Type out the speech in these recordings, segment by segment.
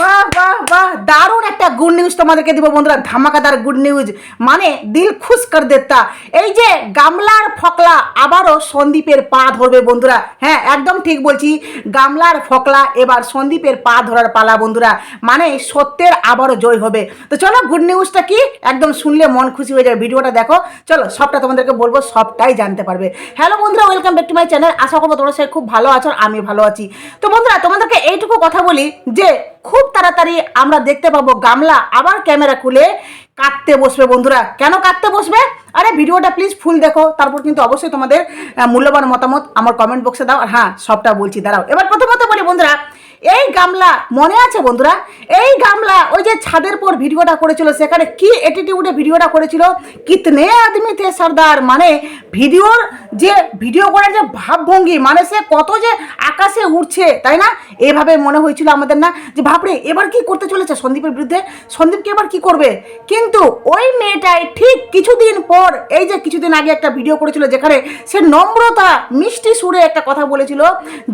বাহ বাহ বাহ। দারুণ একটা গুড নিউজ তোমাদেরকে দিব বন্ধুরা, ধামাকাদার গুড নিউজ মানে দিল খুশ কর দেতা। এই যে গামলার ফকলা আবারও সন্দীপের পা ধরবে বন্ধুরা। হ্যাঁ একদম ঠিক বলছি, গামলার ফকলা এবার সন্দীপের পা ধরার পালা বন্ধুরা। মানে সত্যের আবারও জয় হবে। তো চলো গুড নিউজটা কি? একদম শুনলে মন খুশি হয়ে যাবে। ভিডিওটা দেখো। চলো, সবটা তোমাদেরকে বলব, সবটাই জানতে পারবে। হ্যালো বন্ধুরা welcome back to my channel আশা করব তোমরা সবাই খুব ভালো আছো আমি ভালো আছি। তো বন্ধুরা, তোমাদেরকে এইটুকু কথা বলি যে খুব তাড়াতাড়ি আমরা দেখতে পাবো গামলা আবার ক্যামেরা খুলে কাটতে বসবে বন্ধুরা। কেন কাটতে বসবে? আরে ভিডিওটা প্লিজ ফুল দেখো, তারপর কিন্তু অবশ্যই তোমাদের মূল্যবান মতামত আমার কমেন্ট বক্সে দাও। আর হ্যাঁ সবটা বলছি, দাঁড়াও। এবার প্রথমত বলি বন্ধুরা এই গামলা, মনে আছে বন্ধুরা? এই গামলা, ওই যে ছাদের পর ভিডিওটা করেছিল, সেখানে কি অ্যাটিটিউডে ভিডিওটা করেছিল? কিতনে আদমি থে সর্দার? মানে ভিডিওর যে ভিডিও করার যে ভাবভঙ্গি মানে সে কত যে আকাশে উঠছে তাই না? এভাবে মনে হয়েছিল আমাদের না? যে ভাবরে এবার কি করতে চলেছে সন্দীপের বিরুদ্ধে? সন্দীপকে এবার কি করবে? কিন্তু ওই মেয়েটাই ঠিক কিছুদিন পর, এই যে কিছুদিন আগে একটা ভিডিও করেছিল, যেখানে সে নম্রতা, মিষ্টি সুরে একটা কথা বলেছিল,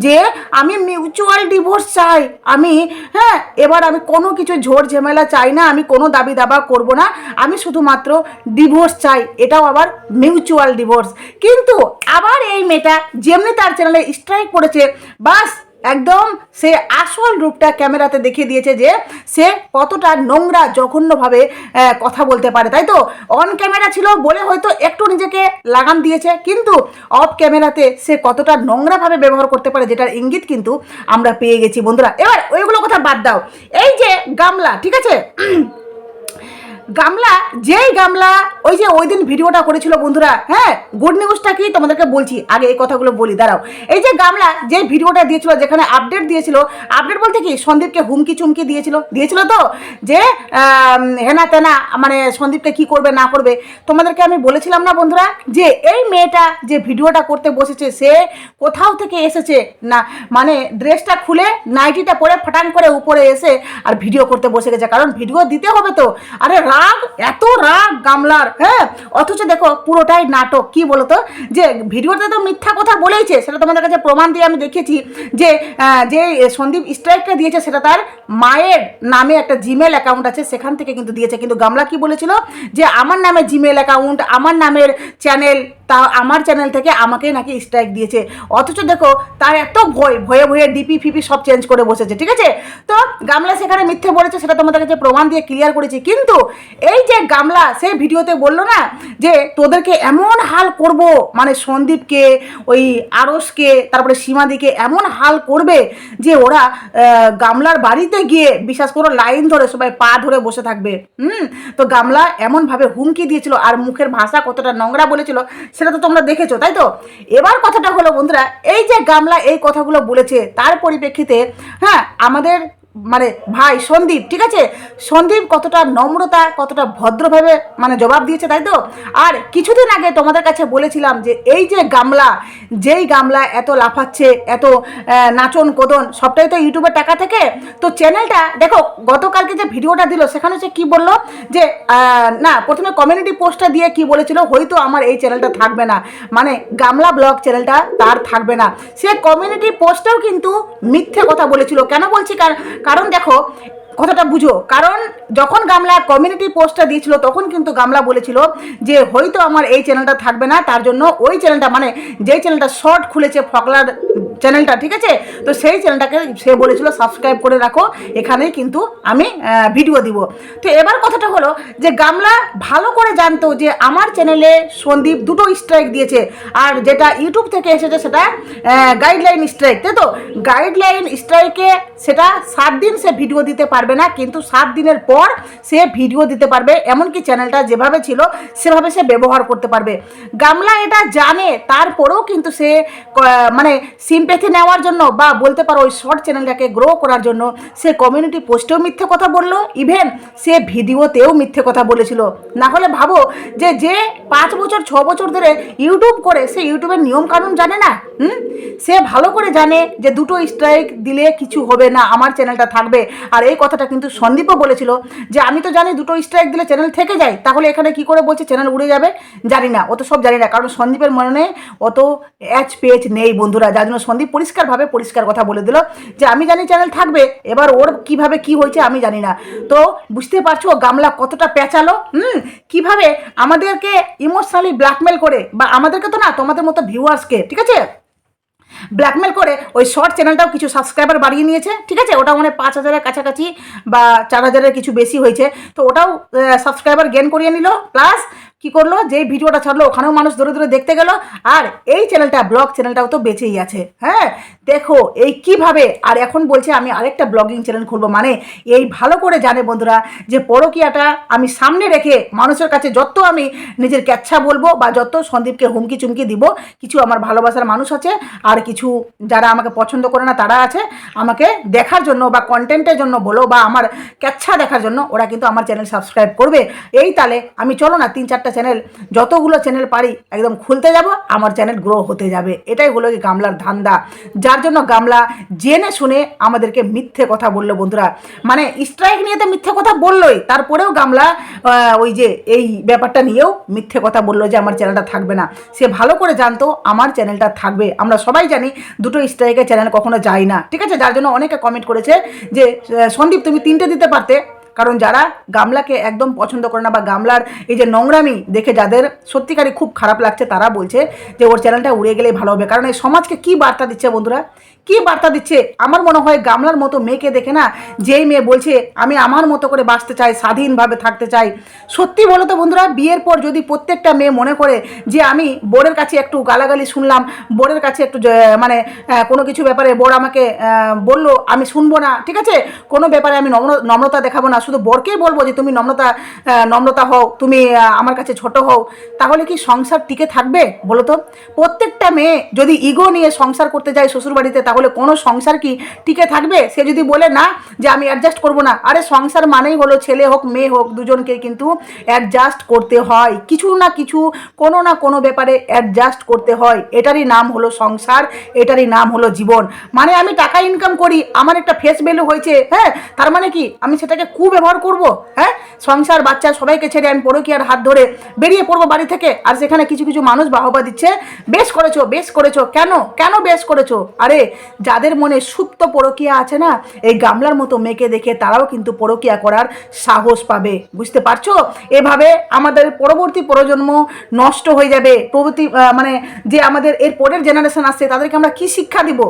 যে আমি মিউচুয়াল ডিভোর্স চাই। আমি হ্যাঁ এবার আমি কোনো কিছু ঝোর ঝেমেলা চাই না, আমি কোনো দাবি দাবা করব না। আমি শুধুমাত্র ডিভোর্স চাই, এটাও আবার মিউচুয়াল ডিভোর্স কিন্তু আবার এই মেয়েটা যেমনি তার চ্যানেলে স্ট্রাইক করেছে, বাস একদম সে আসল রূপটা ক্যামেরাতে দেখিয়ে দিয়েছে যে সে কতটা নোংরা, জঘন্যভাবে কথা বলতে পারে, তাই তো? অন ক্যামেরা ছিল বলে হয়তো একটু নিজেকে লাগাম দিয়েছে, কিন্তু অফ ক্যামেরাতে সে কতটা নোংরাভাবে ব্যবহার করতে পারে যেটার ইঙ্গিত কিন্তু আমরা পেয়ে গেছি, বন্ধুরা। এবার ওইগুলো কথা বাদ দাও। এই যে গামলা, ঠিক আছে? গামলা, যেই গামলা, ওই যে ওই দিন ভিডিওটা করেছিল বন্ধুরা হ্যাঁ? গুড নিউজটা কি? তোমাদেরকে বলছি, আগে এই কথাগুলো বলি, দাঁড়াও। এই যে গামলা যে ভিডিওটা দিয়েছিল, যেখানে আপডেট দিয়েছিল আপডেট বলতে কি? সন্দীপকে হুমকি চুমকি দিয়েছিল। দিয়েছিল তো? যে হেনা তেনা মানে সন্দীপকে কি করবে, না করবে, তোমাদেরকে আমি বলেছিলাম না বন্ধুরা? যে এই মেয়েটা যে ভিডিওটা করতে বসেছে, সে কোথাও থেকে এসেছে? না মানে ড্রেসটা খুলে নাইটিটা পরে ফাটান করে উপরে এসে আর ভিডিও করতে বসে গেছে। কারণ ভিডিও দিতে হবে তো। আরে রাগ, এত রাগ গামলার হ্যাঁ? অথচ দেখো, পুরোটাই নাটক। কি বলতো? যে ভিডিওতে তো মিথ্যা কথা বলেইছে, সেটা তোমাদের কাছে প্রমাণ দিয়ে আমি দেখেছি যে যে সন্দীপ স্ট্রাইকটা দিয়েছে, সেটা তার মায়ের নামে একটা জিমেল অ্যাকাউন্ট আছে, সেখান থেকে কিন্তু দিয়েছে। কিন্তু গামলা কি বলেছিল? যে আমার নামে জিমেল অ্যাকাউন্ট আমার নামের চ্যানেল তা আমার চ্যানেল থেকে আমাকে নাকি স্ট্রাইক দিয়েছে। অথচ দেখো, তার এত ভয়, ভয়ে ভয়ে ডিপি ফিপি সব চেঞ্জ করে বসেছে, ঠিক আছে? তো গামলা সেখানে মিথ্যে বলেছে, সেটা তোমাদের কাছে প্রমাণ দিয়ে ক্লিয়ার করেছি। কিন্তু এই যে গামলা, সে ভিডিওতে বলল না যে তোদেরকে এমন হাল করব? মানে সন্দীপকে, ওই আরসকে তারপরে সীমাদিকে এমন হাল করবে যে ওরা গামলার বাড়িতে গিয়ে বিশ্বাস করো লাইন ধরে সবাই পা ধরে বসে থাকবে। হুম? তো গামলা এমনভাবে হুমকি দিয়েছিল আর মুখের ভাষা কতটা নোংরা বলেছিল সেটা তো তোমরা দেখেছ, তাই তো? এবার কথাটা হলো বন্ধুরা, এই যে গামলা এই কথাগুলো বলেছে, তার পরিপ্রেক্ষিতে হ্যাঁ আমাদের মানে ভাই সন্দীপ, ঠিক আছে? সন্দীপ কতটা নম্রতা, কতটা ভদ্রভাবে মানে জবাব দিয়েছে, তাই তো? আর কিছুদিন আগে তোমাদের কাছে বলেছিলাম যে এই যে গামলা, যেই গামলা এত লাফাচ্ছে, এত নাচন, কোদন, সবটাই তো ইউটিউবের টাকা থেকে। তো চ্যানেলটা, দেখো, গতকালকে যে ভিডিওটা দিল, সেখানে সে কী বলল? যে না, প্রথমে কমিউনিটি পোস্টটা দিয়ে কি বলেছিল, হয়তো আমার এই চ্যানেলটা থাকবে না। মানে গামলা ব্লগ চ্যানেলটা তার থাকবে না। সে কমিউনিটি পোস্টেও কিন্তু মিথ্যে কথা বলেছিল। কেন বলছি? কার- কারণ দেখো কথাটা বুঝো। কারণ যখন গামলা কমিউনিটি পোস্টটা দিয়েছিল, তখন কিন্তু গামলা বলেছিল যে, হয়তো আমার এই চ্যানেলটা থাকবে না, তার জন্য ওই চ্যানেলটা মানে যেই চ্যানেলটা শর্ট খুলেছে ফকলার চ্যানেলটা ঠিক আছে? তো সেই চ্যানেলটাকে সে বলেছিল সাবস্ক্রাইব করে রাখো, এখানে কিন্তু আমি ভিডিও দিব। তো এবার কথাটা হলো যে, গামলা ভালো করে জানতো যে, আমার চ্যানেলে সন্দীপ দুটো স্ট্রাইক দিয়েছে, আর যেটা ইউটিউব থেকে এসেছে সেটা গাইডলাইন স্ট্রাইক তাই তো? গাইডলাইন স্ট্রাইকে সেটা সাত দিন সে ভিডিও দিতে পারবে না, কিন্তু সাত দিনের পর সে ভিডিও দিতে পারবে, এমনকি চ্যানেলটা যেভাবে ছিল সেভাবে সে ব্যবহার করতে পারবে। গামলা এটা জানে, তারপরেও কিন্তু সে মানে সিম্পেথি নেওয়ার জন্য বা বলতে পারো ওই শর্ট চ্যানেলটাকে গ্রো করার জন্য সে কমিউনিটি পোস্টেও মিথ্যে কথা বলল ইভেন সে ভিডিওতেও মিথ্যে কথা বলেছিল। না হলে ভাবো যে যে পাঁচ বছর, ছ বছর ধরে ইউটিউব করে, সে ইউটিউবের নিয়ম কানুন জানে না, হুম? সে ভালো করে জানে যে দুটো স্ট্রাইক দিলে কিছু হবে না, আমার চ্যানেলটা থাকবে, আর এই কথা কথাটা কিন্তু সন্দীপও বলেছিল যে আমি তো জানি দুটো স্ট্রাইক দিলে চ্যানেল থেকে যায়, তাহলে এখানে কি করে বলছে চ্যানেল উড়ে যাবে? জানি না অত সব জানি না, কারণ সন্দীপের মনে অত অ্যাচ পেজ নেই বন্ধুরা, যার জন্য সন্দীপ পরিষ্কারভাবে পরিষ্কার কথা বলে দিল যে আমি জানি চ্যানেল থাকবে, এবার ওর কীভাবে কি হয়েছে আমি জানি না। তো বুঝতে পারছ গামলা কতটা পেঁচালো? হুম, কীভাবে আমাদেরকে ইমোশনালি ব্ল্যাকমেল করে, বা আমাদেরকে তো না তোমাদের মতো ভিউয়ার্সকে ঠিক আছে? ব্ল্যাকমেল করে ওই শর্ট চ্যানেলটাও কিছু সাবস্ক্রাইবার বাড়িয়ে নিয়েছে, ঠিক আছে? ওটা মানে পাঁচ হাজারের কাছাকাছি বা চার হাজারের কিছু বেশি হয়েছে। তো ওটাও সাবস্ক্রাইবার গেন করিয়ে নিল প্লাস কি করল? যে ভিডিওটা ছাড়লো, ওখানেও মানুষ ধরে ধরে দেখতে গেল। আর এই চ্যানেলটা ব্লগ চ্যানেলটাও তো বেঁচেই আছে। হ্যাঁ? দেখো, এই কীভাবে, আর এখন বলছে আমি আরেকটা ব্লগিং চ্যানেল খুলবো। মানে এই ভালো করে জানে বন্ধুরা যে পরকিয়াটা আমি সামনে রেখে মানুষের কাছে যত আমি নিজের ক্যাচ্ছা বলব বা যত সন্দীপকে হুমকি চুমকি দিব, কিছু আমার ভালোবাসার মানুষ আছে, আর কিছু যারা আমাকে পছন্দ করে না, তারা আছে, আমাকে দেখার জন্য বা কন্টেন্টের জন্য বলো বা আমার ক্যাচ্ছা দেখার জন্য, ওরা কিন্তু আমার চ্যানেল সাবস্ক্রাইব করবে। এই তালে আমি চলো না, তিন চারটা চ্যানেল যতগুলো চ্যানেল পারি একদম খুলতে যাব, আমার চ্যানেল গ্রো হতে যাবে। এটাই হলো কি গামলার ধান্দা। যার জন্য গামলা জেনে শুনে আমাদেরকে মিথ্যে কথা বলল বন্ধুরা। মানে স্ট্রাইক নিয়ে তো মিথ্যে কথা বললোই, তারপরেও গামলা ওই যে এই ব্যাপারটা নিয়েও মিথ্যে কথা বলল যে আমার চ্যানেলটা থাকবে না। সে ভালো করে জানতো, আমার চ্যানেলটা থাকবে। আমরা সবাই জানি দুটো স্ট্রাইকের চ্যানেল কখনো যায় না। ঠিক আছে? যার জন্য অনেকে কমেন্ট করেছে যে সন্দীপ তুমি তিনটে দিতে পারতে। কারণ যারা গামলাকে একদম পছন্দ করে না বা গামলার এই যে নোংরামি দেখে যাদের সত্যিকারই খুব খারাপ লাগছে, তারা বলছে যে, ওর চ্যানেলটা উড়ে গেলেই ভালো হবে। কারণ এই সমাজকে কি বার্তা দিচ্ছে বন্ধুরা? কি বার্তা দিচ্ছে? আমার মনে হয় গামলার মতো মেয়েকে দেখে না, যেই মেয়ে বলছে, আমি আমার মতো করে বাঁচতে চাই, স্বাধীনভাবে থাকতে চাই। সত্যি বলো তো বন্ধুরা, বিয়ের পর যদি প্রত্যেকটা মেয়ে মনে করে যে, আমি বোর্ডের কাছে একটু গালাগালি শুনলাম বোর্ডের কাছে একটু মানে কোনো কিছু ব্যাপারে বোর্ড আমাকে বলল, আমি শুনব না। ঠিক আছে? কোনো ব্যাপারে আমি নম্র, নম্রতা দেখাবো না। শুধু বরকেই বলব যে, তুমি নম্রতা নম্রতা হও, তুমি আমার কাছে ছোট হও। তাহলে কি সংসার টিকে থাকবে বলো তো? প্রত্যেকটা মেয়ে যদি ইগো নিয়ে সংসার করতে যায় শ্বশুরবাড়িতে তাহলে কোনো সংসার কি টিকে থাকবে? সে যদি বলে, না, যে আমি অ্যাডজাস্ট করব না। আরে, সংসার মানেই হলো ছেলে হোক, মেয়ে হোক, দুজনকে কিন্তু অ্যাডজাস্ট করতে হয়। কিছু না কিছু, কোনো না কোনো ব্যাপারে অ্যাডজাস্ট করতে হয়। এটারই নাম হলো সংসার, এটারই নাম হলো জীবন। মানে আমি টাকা ইনকাম করি, আমার একটা ফেস ভ্যালু হয়েছে হ্যাঁ? তার মানে কি? আমি সেটাকে কুব্যবহার করব হ্যাঁ? সংসার, বাচ্চা সবাইকে ছেড়ে আমি পরকীয়ার হাত ধরে বেরিয়ে পড়ব বাড়ি থেকে। আর সেখানে কিছু কিছু মানুষ বাহবা দিচ্ছে, বেশ করেছ বেশ করেছ। কেন? কেন বেশ করেছ? আরে যাদের মনে সুপ্ত পরকিয়া আছে না, এই গামলার মতো মেয়েকে দেখে তারাও কিন্তু পরকিয়া করার সাহস পাবে। বুঝতে পারছ? এভাবে আমাদের পরবর্তী প্রজন্ম নষ্ট হয়ে যাবে। প্রভৃতি মানে যে আমাদের এর পরের জেনারেশন আসছে, তাদেরকে আমরা কি শিক্ষা দিব?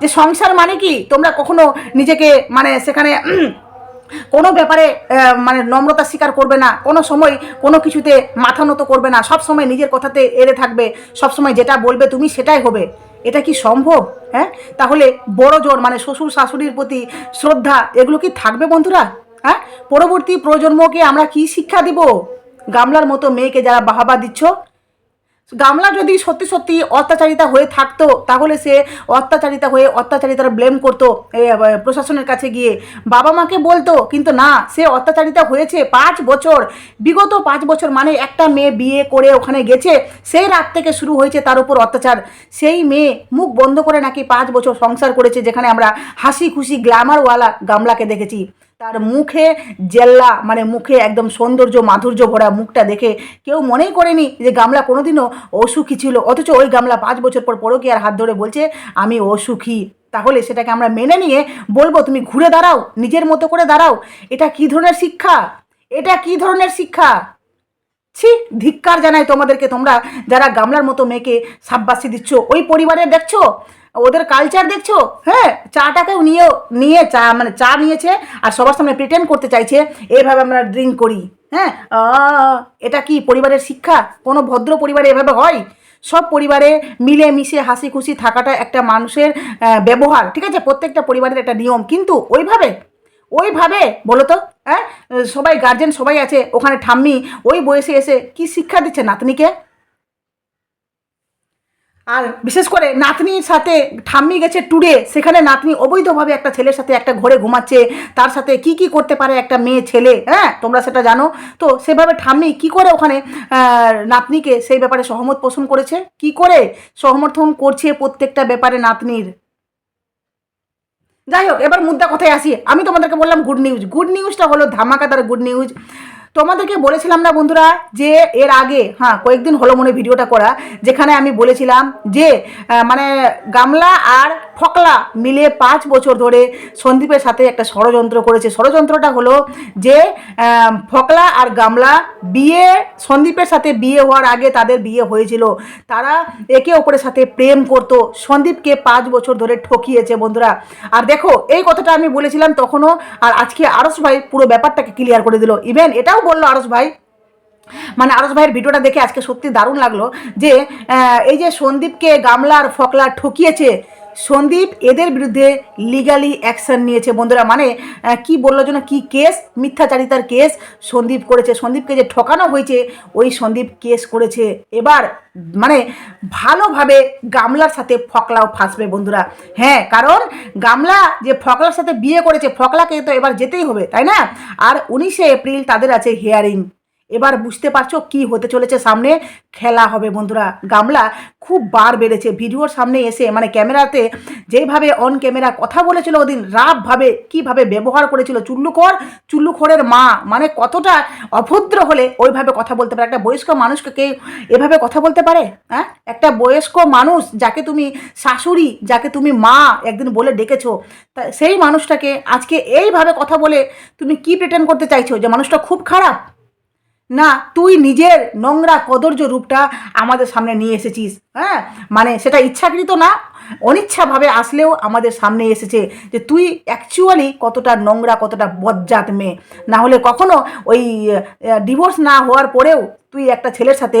যে সংসার মানে কি? তোমরা কখনো নিজেকে মানে সেখানে কোনো ব্যাপারে মানে নম্রতা স্বীকার করবে না, কোনো সময় কোনো কিছুতে মাথা নত করবে না, সব সময় নিজের কথাতে এড়ে থাকবে, সব সময় যেটা বলবে তুমি সেটাই হবে। এটা কি সম্ভব? হ্যাঁ? তাহলে বড় জোর মানে শ্বশুর শাশুড়ির প্রতি শ্রদ্ধা, এগুলো কি থাকবে বন্ধুরা? হ্যাঁ? পরবর্তী প্রজন্মকে আমরা কি শিক্ষা দিব? গামলার মতো মেয়েকে যারা বাহাবা দিচ্ছ গামলা যদি সত্যি সত্যি অত্যাচারিতা হয়ে থাকতো, তাহলে সে অত্যাচারিতা হয়ে অত্যাচারিতার ব্লেম করতো প্রশাসনের কাছে গিয়ে। বাবা মাকে বলতো, কিন্তু না, সে অত্যাচারিতা হয়েছে পাঁচ বছর। বিগত পাঁচ বছর মানে একটা মেয়ে বিয়ে করে ওখানে গেছে, সেই রাত থেকে শুরু হয়েছে তার উপর অত্যাচার। সেই মেয়ে মুখ বন্ধ করে নাকি পাঁচ বছর সংসার করেছে, যেখানে আমরা হাসি খুশি গ্ল্যামারওয়ালা গামলাকে দেখেছি। তার মুখে জেল্লা মানে মুখে একদম সৌন্দর্য, মাধুর্য ভরা মুখটা দেখে কেউ মনেই করেনি যে গামলা কোনোদিনও অসুখী ছিল। অথচ ওই গামলা পাঁচ বছর পর আর হাত ধরে বলছে, আমি অসুখী। তাহলে সেটাকে আমরা মেনে নিয়ে বলব, তুমি ঘুরে দাঁড়াও, নিজের মতো করে দাঁড়াও। এটা কি ধরনের শিক্ষা? এটা কি ধরনের শিক্ষা? ছি, ধিক্কার জানাই তোমাদেরকে, তোমরা যারা গামলার মতো মেয়েকে সাব্বাসি দিচ্ছ, ওই পরিবারে দেখছ? ওদের কালচার দেখছ? হ্যাঁ চাটাকেও নিয়েও, নিয়ে চা মানে চা নিয়েছে আর সবার সামনে প্রিটেন্ড করতে চাইছে এইভাবে আমরা ড্রিঙ্ক করি। হ্যাঁ এটা কি পরিবারের শিক্ষা? কোনো ভদ্র পরিবারে এভাবে হয়? সব পরিবারে মিলে মিশে হাসি খুশি থাকাটা একটা মানুষের ব্যবহার, ঠিক আছে? প্রত্যেকটা পরিবারের একটা নিয়ম, কিন্তু ওইভাবে ওইভাবে বলো তো হ্যাঁ? সবাই গার্জেন সবাই আছে, ওখানে ঠাম্মি, ওই বয়সে এসে কি শিক্ষা দিচ্ছে নাতনিকে? আর বিশেষ করে নাতনির সাথে ঠাম্মি গেছে ট্যুরে সেখানে নাতনি অবৈধভাবে একটা ছেলের সাথে একটা ঘরে ঘুমাচ্ছে, তার সাথে কি কি করতে পারে একটা মেয়ে, ছেলে হ্যাঁ? তোমরা সেটা জানো। তো সেভাবে ঠাম্মি কি করে ওখানে নাতনিকে সেই ব্যাপারে সহমত পোষণ করেছে? কি করে সমর্থন করছে প্রত্যেকটা ব্যাপারে নাতনির? যাই হোক, এবার মুদ্রা কথায় আসি। আমি তোমাদেরকে বললাম গুড নিউজ গুড নিউজটা হলো ধামাকাদার গুড নিউজ তোমাদেরকে বলেছিলাম না বন্ধুরা যে এর আগে হ্যাঁ কয়েকদিন হলো মনে ভিডিওটা করা, যেখানে আমি বলেছিলাম যে মানে গামলা আর ফকলা মিলে পাঁচ বছর ধরে সন্দীপের সাথে একটা ষড়যন্ত্র করেছে। ষড়যন্ত্রটা হলো যে ফকলা আর গামলা বিয়ে, সন্দীপের সাথে বিয়ে হওয়ার আগে তাদের বিয়ে হয়েছিল। তারা একে অপরের সাথে প্রেম করতো। সন্দীপকে পাঁচ বছর ধরে ঠকিয়েছে বন্ধুরা। আর দেখো, এই কথাটা আমি বলেছিলাম তখনও, আর আজকে আরস ভাই পুরো ব্যাপারটাকে ক্লিয়ার করে দিল। ইভেন এটাও বলল আরস ভাই? মানে আরস ভাইয়ের ভিডিওটা দেখে আজকে সত্যি দারুণ লাগল যে এই যে সন্দীপকে গামলার ফকলা ঠকিয়েছে সন্দীপ, এদের বিরুদ্ধে লিগালি অ্যাকশন নিয়েছে বন্ধুরা। মানে কি বলল যেন, কি কেস মিথ্যাচারিতার কেস সন্দীপ করেছে। সন্দীপকে যে ঠকানো হয়েছে, ওই সন্দীপ কেস করেছে। এবার মানে ভালোভাবে গামলার সাথে ফকলাও ফাঁসবে বন্ধুরা। হ্যাঁ কারণ গামলা যে ফকলার সাথে বিয়ে করেছে, ফকলাকে তো এবার যেতেই হবে, তাই না? আর উনিশে এপ্রিল তাদের আছে হিয়ারিং এবার বুঝতে পারছ কি হতে চলেছে সামনে? খেলা হবে বন্ধুরা। গামলা খুব বার বেড়েছে। ভিডিওর সামনে এসে মানে ক্যামেরাতে যেইভাবে অন ক্যামেরা কথা বলেছিল ওদিন, রাফভাবে কীভাবে ব্যবহার করেছিল চুল্লুখর, চুল্লুখরের মা মানে কতটা অভদ্র হলে ওইভাবে কথা বলতে পারে। একটা বয়স্ক মানুষকে কেউ এভাবে কথা বলতে পারে? হ্যাঁ? একটা বয়স্ক মানুষ যাকে তুমি শাশুড়ি, যাকে তুমি মা একদিন বলে ডেকেছো, তা সেই মানুষটাকে আজকে এইভাবে কথা বলে তুমি কি প্রেটেন্ড করতে চাইছো? যে মানুষটা খুব খারাপ? না, তুই নিজের নোংরা কদর্য রূপটা আমাদের সামনে নিয়ে এসেছিস হ্যাঁ? মানে সেটা ইচ্ছাকৃত না, অনিচ্ছাভাবে আসলেও আমাদের সামনে এসেছে যে তুই অ্যাকচুয়ালি কতটা নোংরা, কতটা বজ্জাত মেয়ে। না হলে কখনো ওই ডিভোর্স না হওয়ার পরেও তুই একটা ছেলের সাথে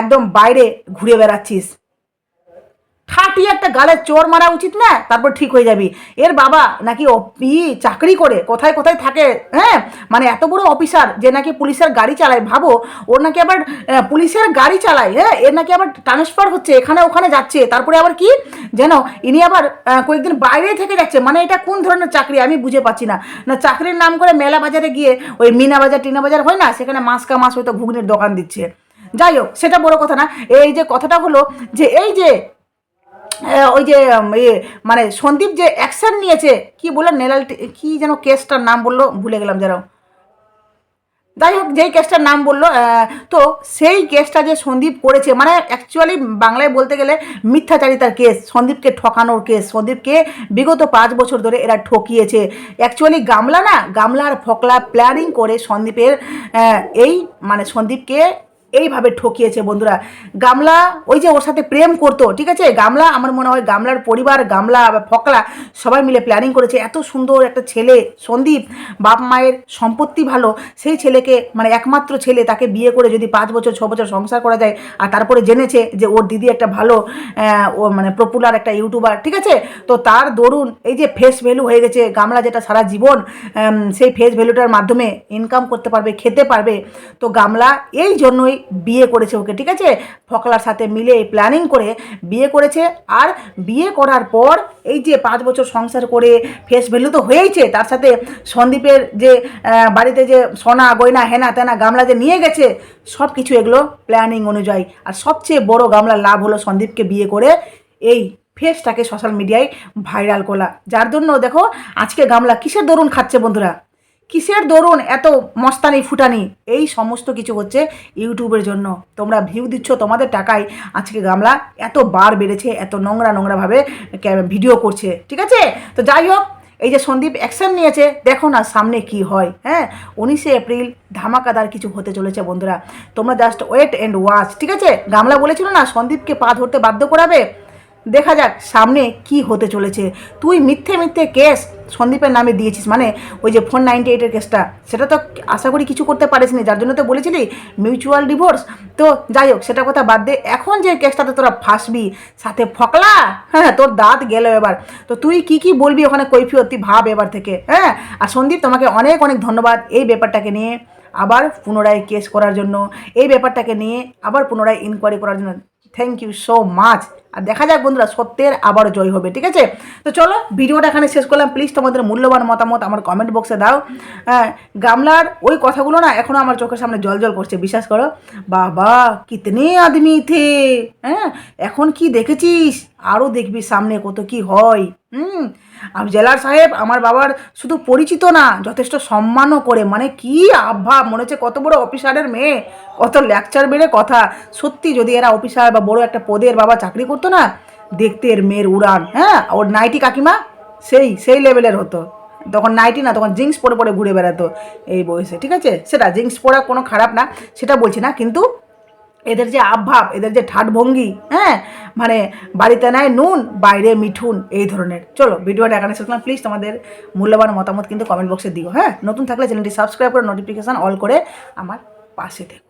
একদম বাইরে ঘুরে বেড়াচ্ছিস। ঠাটি একটা গালে চোর মারা উচিত না, তারপর ঠিক হয়ে যাবি। এর বাবা নাকি ই চাকরি করে, কোথায় কোথায় থাকে হ্যাঁ? মানে এত বড় অফিসার যে নাকি পুলিশের গাড়ি চালায়, ভাবো, ওর নাকি আবার পুলিশের গাড়ি চালায় হ্যাঁ? এর নাকি আবার ট্রান্সফার হচ্ছে, এখানে ওখানে যাচ্ছে, তারপরে আবার কি? যেন ইনি আবার কয়েকদিন বাইরে থেকে যাচ্ছে মানে এটা কোন ধরনের চাকরি আমি বুঝে পাচ্ছি না। না, চাকরির নাম করে মেলা বাজারে গিয়ে ওই মিনা বাজার, টিনা বাজার হয় না, সেখানে মাসকা মাস হয়তো ঘুগনির দোকান দিচ্ছে। যাই হোক, সেটা বড় কথা না, এই যে কথাটা হলো যে, এই যে ওই যে মানে সন্দীপ যে অ্যাকশন নিয়েছে, কি বলল, নেলাল কি যেন কেসটার নাম বলল, ভুলে গেলাম যেন। যাই হোক, যেই কেসটার নাম বলল তো সেই কেসটা যে সন্দীপ করেছে মানে অ্যাকচুয়ালি বাংলায় বলতে গেলে মিথ্যাচারিতার কেস, সন্দীপকে ঠকানোর কেস, সন্দীপকে বিগত পাঁচ বছর ধরে এরা ঠকিয়েছে। অ্যাকচুয়ালি গামলা না, গামলার ফকলা প্ল্যানিং করে সন্দীপের এই মানে সন্দীপকে এইভাবে ঠকিয়েছে বন্ধুরা। গামলা, ওই যে ওর সাথে প্রেম করতো, ঠিক আছে? গামলা, আমার মনে হয় গামলার পরিবার, গামলা বা ফকলা সবাই মিলে প্ল্যানিং করেছে। এত সুন্দর একটা ছেলে, সন্দীপ, বাপ মায়ের সম্পত্তি ভালো। সেই ছেলেকে মানে একমাত্র ছেলে, তাকে বিয়ে করে যদি পাঁচ বছর, ছ বছর সংসার করা যায়, আর তারপরে জেনেছে যে ওর দিদি একটা ভালো ও মানে পপুলার একটা ইউটিউবার ঠিক আছে? তো তার দরুন এই যে ফেস ভ্যালু হয়ে গেছে। গামলা যেটা সারা জীবন সেই ফেস ভ্যালুটার মাধ্যমে ইনকাম করতে পারবে, খেতে পারবে। তো গামলা, এই জন্যই বিয়ে করেছে ওকে, ঠিক আছে? ফকলার সাথে মিলে এই প্ল্যানিং করে বিয়ে করেছে, আর বিয়ে করার পর এই যে পাঁচ বছর সংসার করে ফেস ভ্যালু তো হয়েইছে, তার সাথে সন্দীপের যে বাড়িতে যে সোনা, গয়না, হেনা তেনা, গামলা যে নিয়ে গেছে সব কিছু এগুলো প্ল্যানিং অনুযায়ী। আর সবচেয়ে বড় গামলার লাভ হলো সন্দীপকে বিয়ে করে এই ফেসটাকে সোশ্যাল মিডিয়ায় ভাইরাল করা। যার জন্য দেখো, আজকে গামলা কিসের দরুন খাচ্ছে বন্ধুরা? কিসের দরুন এত মস্তানি ফুটানি? এই সমস্ত কিছু হচ্ছে ইউটিউবের জন্য। তোমরা ভিউ দিচ্ছ তোমাদের টাকায়। আজকে গামলা এত বার বেড়েছে, এত নোংরা নোংরাভাবে ভিডিও করছে। ঠিক আছে? তো যাই হোক, এই যে সন্দীপ অ্যাকশন নিয়েছে, দেখো না সামনে কি হয়। হ্যাঁ? উনিশে এপ্রিল ধামাকাদার কিছু হতে চলেছে বন্ধুরা। তোমরা জাস্ট ওয়েট অ্যান্ড ওয়াচ ঠিক আছে? গামলা বলেছিল না সন্দীপকে পা ধরতে বাধ্য করাবে? দেখা যাক সামনে কি হতে চলেছে। তুই মিথ্যে মিথ্যে কেস সন্দীপের নামে দিয়েছিস মানে ওই যে ফোন নাইনটি এইটের কেসটা সেটা তো আশা করি কিছু করতে পারিসনি, যার জন্য তো বলেছিলি মিউচুয়াল ডিভোর্স তো যাই হোক, সেটা কথা বাদ দে, এখন যে কেসটাতে তোরা ফাঁসবি, সাথে ফকলা হ্যাঁ তোর দাঁত গেল এবার। তো তুই কি কি বলবি ওখানে কৈফিয়ত ভাব এবার থেকে হ্যাঁ? আর সন্দীপ, তোমাকে অনেক অনেক ধন্যবাদ এই ব্যাপারটাকে নিয়ে, আবার পুনরায় কেস করার জন্য। এই ব্যাপারটাকে নিয়ে আবার পুনরায় ইনকোয়ারি করার জন্য। থ্যাংক ইউ সো মাচ আর দেখা যাক বন্ধুরা, সত্যের আবার জয় হবে, ঠিক আছে? তো চলো, ভিডিওটা এখানে শেষ করলাম। প্লিজ তোমাদের মূল্যবান মতামত আমার কমেন্ট বক্সে দাও। হ্যাঁ গামলার ওই কথাগুলো না এখনও আমার চোখের সামনে জল জল করছে, বিশ্বাস করো। বাবা, কিতনে আদমি থে? হ্যাঁ এখন কি দেখেছিস? আরও দেখবি সামনে কত কি হয়। হুম জেলার সাহেব, আমার বাবার শুধু পরিচিত না, যথেষ্ট সম্মানও করে। মানে কি আভাব, মনে হচ্ছে কত বড় অফিসারের মেয়ে, কত লেকচার বেড়ে কথা। সত্যি যদি এরা অফিসার বা বড় একটা পদের বাবা চাকরি করতো না, দেখতে এর মেয়ের উড়ান হ্যাঁ? ওর নাইটি কাকিমা, সেই সেই লেভেলের হতো। তখন নাইটি না, তখন জিন্স পরে পরে ঘুরে বেড়াতো এই বয়সে, ঠিক আছে? সেটা জিন্স পরা কোনো খারাপ না, সেটা বলছি না, কিন্তু এদের যে আভাব এদের যে ঠাটভঙ্গি হ্যাঁ? মানে বাড়িতে নেয় নুন, বাইরে মিঠুন, এই ধরনের। চলো, ভিডিওটা এখানে শেষ করলাম। প্লিজ তোমাদের মূল্যবান মতামত কিন্তু কমেন্ট বক্সে দিও হ্যাঁ? নতুন থাকলে চ্যানেলটি সাবস্ক্রাইব করে নোটিফিকেশান অল করে আমার পাশে থেকো।